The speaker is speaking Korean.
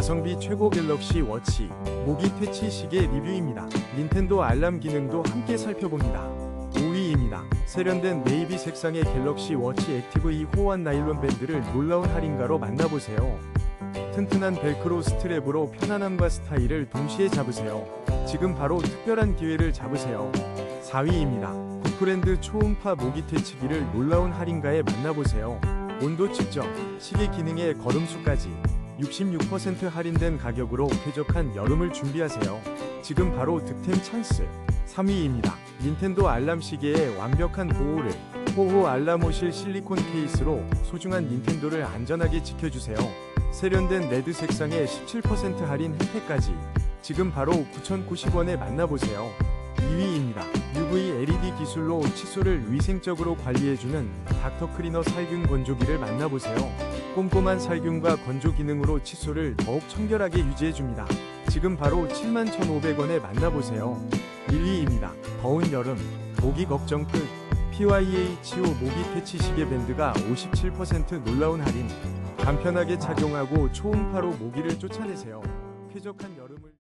가성비 최고 갤럭시 워치 모기 퇴치 시계 리뷰입니다. 닌텐도 알람 기능도 함께 살펴봅니다. 5위입니다. 세련된 네이비 색상의 갤럭시 워치 액티브 2 호환 나일론 밴드를 놀라운 할인가로 만나보세요. 튼튼한 벨크로 스트랩으로 편안함과 스타일을 동시에 잡으세요. 지금 바로 특별한 기회를 잡으세요. 4위입니다. 굿브랜드 초음파 모기 퇴치기를 놀라운 할인가에 만나보세요. 온도 측정, 시계 기능에 걸음수까지 66% 할인된 가격으로 쾌적한 여름을 준비하세요. 지금 바로 득템 찬스. 3위입니다. 닌텐도 알람 시계의 완벽한 보호를 호호 알람오실 실리콘 케이스로 소중한 닌텐도를 안전하게 지켜주세요. 세련된 레드 색상의 17% 할인 혜택까지 지금 바로 9,090원에 만나보세요. 2위입니다. UV LED 기술로 칫솔을 위생적으로 관리해주는 닥터 클리너 살균 건조기를 만나보세요. 꼼꼼한 살균과 건조 기능으로 칫솔을 더욱 청결하게 유지해줍니다. 지금 바로 71,500원에 만나보세요. 1위입니다. 더운 여름, 모기 걱정 끝. PYH5 모기 퇴치 시계 밴드가 57% 놀라운 할인. 간편하게 착용하고 초음파로 모기를 쫓아내세요. 쾌적한 여름을